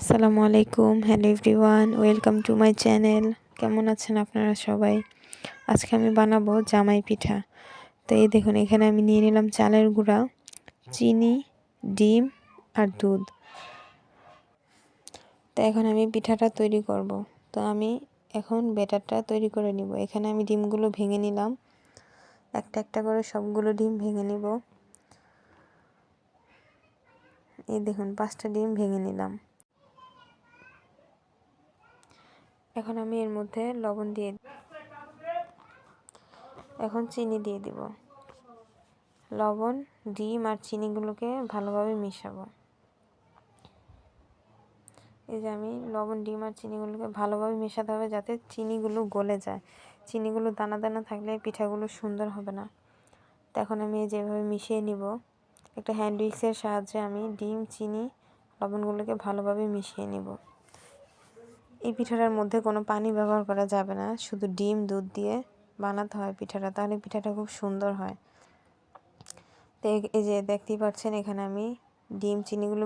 আসসালামু আলাইকুম, hello everyone, welcome to my channel. কেমন আছেন আপনারা সবাই? আজকে আমি বানাবো জামাই পিঠা। তো এই দেখুন, এখানে আমি নিয়ে নিলাম চালের গুঁড়া, চিনি, ডিম আর দুধ। তো এখন আমি পিঠাটা তৈরি করব। তো আমি এখন ব্যাটারটা তৈরি করে নিব। এখানে আমি ডিমগুলো ভেঙে নিলাম। একটা একটা করে সবগুলো ডিম ভেঙে নিব। এই দেখুন, পাঁচটা ডিম ভেঙে নিলাম। এখন আমি এর মধ্যে লবণ দিয়ে এখন চিনি দিয়ে দিব। লবণ, ডিম আর চিনিগুলোকে ভালোভাবে মিশাবো। এই যে আমি লবণ, ডিম আর চিনিগুলোকে ভালোভাবে মেশাতে হবে যাতে চিনিগুলো গলে যায়। চিনিগুলো দানা দানা থাকলে পিঠাগুলো সুন্দর হবে না। তো এখন আমি যেভাবে মিশিয়ে নিব। একটা হ্যান্ড উইক্সের সাহায্যে আমি ডিম, চিনি, লবণগুলোকে ভালোভাবে মিশিয়ে নিব। এই পিঠাটার মধ্যে কোনো পানি ব্যবহার করা যাবে না। শুধু ডিম, দুধ দিয়ে বানাতে হয় পিঠাটা, তাহলে পিঠাটা খুব সুন্দর হয়। তো, এই যে দেখতেই পাচ্ছেন, এখানে আমি ডিম, চিনিগুলো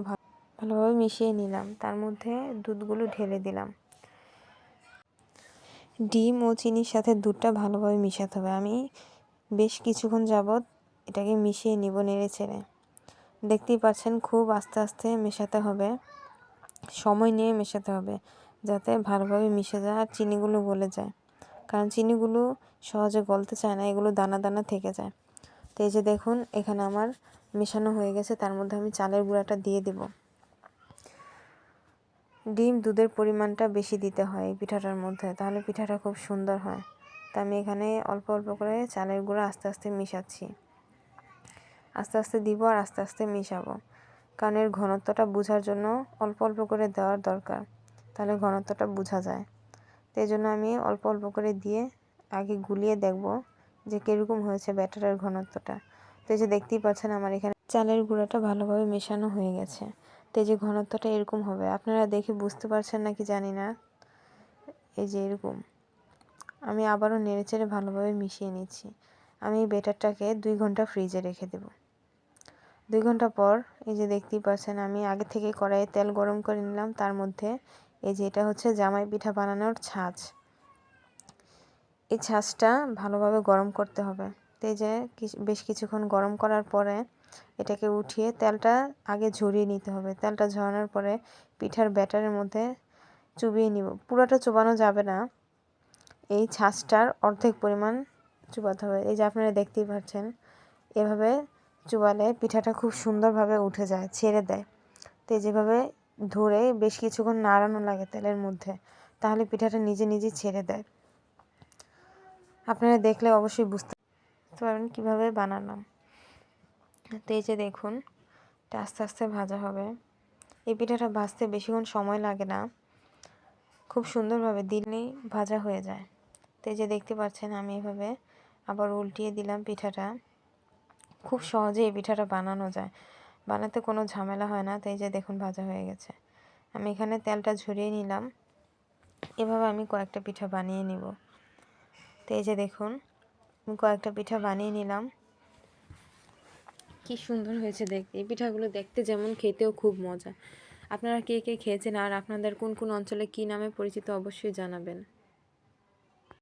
ভালোভাবে মিশিয়ে নিলাম। তার মধ্যে দুধগুলো ঢেলে দিলাম। ডিম ও চিনির সাথে দুধটা ভালোভাবে মিশাতে হবে। আমি বেশ কিছুক্ষণ যাবৎ এটাকে মিশিয়ে নিব নেড়ে ছেড়ে দেখতেই পাচ্ছেন, খুব আস্তে আস্তে মেশাতে হবে। সময় নিয়ে মেশাতে হবে। যাতে ভালোভাবে মিশে যায় আর চিনিগুলো গলে যায়। কারণ চিনিগুলো সহজে গলতে চায় না, এগুলো দানা দানা থেকে যায়। তো এই যে দেখুন, এখানে আমার মেশানো হয়ে গেছে, তার মধ্যে আমি চালের গুঁড়াটা দিয়ে দেব। ডিম দুধের পরিমাণটা বেশি দিতে হয় এই পিঠাটার মধ্যে, তাহলে পিঠাটা খুব সুন্দর হয়। তা আমি এখানে অল্প অল্প করে চালের গুঁড়া আস্তে আস্তে মিশাচ্ছি। আস্তে আস্তে দিব আর আস্তে আস্তে মিশাবো। এর ঘনত্বটা বোঝার জন্য অল্প অল্প করে দেওয়ার দরকার। তাহলে ঘনত্বটা বোঝা যায়। তো এই জন্য আমি অল্প অল্প করে দিয়ে আগে গুলিয়ে দেখব যে কীরকম হয়েছে ব্যাটারের ঘনত্বটা। তো এই যে দেখতেই পাচ্ছেন আমার এখানে চালের গুঁড়াটা ভালোভাবে মেশানো হয়ে গেছে। তো এই যে ঘনত্বটা এরকম হবে, আপনারা দেখে বুঝতে পারছেন নাকি জানি না? এই যে এরকম। আমি আবারও নেড়েচেড়ে ভালোভাবে মিশিয়ে নিচ্ছি। আমি এই ব্যাটারটাকে দুই ঘণ্টা ফ্রিজে রেখে দেব। দুই ঘণ্টা পর এই যে দেখতেই পাচ্ছেন আমি আগে থেকে কড়াইয়ে তেল গরম করে নিলাম, তার মধ্যে এই যে এটা হচ্ছে জামাই পিঠা বানানোর ছাঁচ। এই ছাঁচটা ভালোভাবে গরম করতে হবে। তো এই যে বেশ কিছুক্ষণ গরম করার পরে এটাকে উঠিয়ে তেলটা আগে ঝরিয়ে নিতে হবে। তেলটা ঝরানোর পরে পিঠার ব্যাটারের মধ্যে চুবিয়ে নিব। পুরোটা চুবানো যাবে না। এই ছাঁচটার অর্ধেক পরিমাণ চুবাতে হবে। এই যে আপনারা দেখতেই পাচ্ছেন, এভাবে চুবালে পিঠাটা খুব সুন্দরভাবে উঠে যায়, ছেড়ে দেয়। তো যেভাবে ধরে বেশ কিছুক্ষণ নাড়ানো লাগে তেলের মধ্যে, তাহলে পিঠাটা নিজে নিজে ছেড়ে দেয়। আপনারা দেখলে অবশ্যই বুঝতে পারবেন কীভাবে বানালাম। তো এই যে দেখুন, এটা আস্তে আস্তে ভাজা হবে। এই পিঠাটা ভাজতে বেশিক্ষণ সময় লাগে না। খুব সুন্দরভাবে দিলেই ভাজা হয়ে যায়। তো এই যে দেখতে পাচ্ছেন, আমি এভাবে আবার উল্টিয়ে দিলাম পিঠাটা। খুব সহজে এই পিঠাটা বানানো যায়। বানাতে কোনো ঝামেলা হয় না তাই যে দেখুন ভাজা হয়ে গেছে। আমি এখানে তেলটা ঝরিয়ে নিলাম। এভাবে আমি কয়েকটা পিঠা বানিয়ে নিব। তো এই যে দেখুন, আমি কয়েকটা পিঠা বানিয়ে নিলাম। কি সুন্দর হয়েছে দেখতে এই পিঠাগুলো দেখতে যেমন খেতেও খুব মজা। আপনারা কে কে খেয়েছেন আর আপনাদের কোন কোন অঞ্চলে কী নামে পরিচিত অবশ্যই জানাবেন।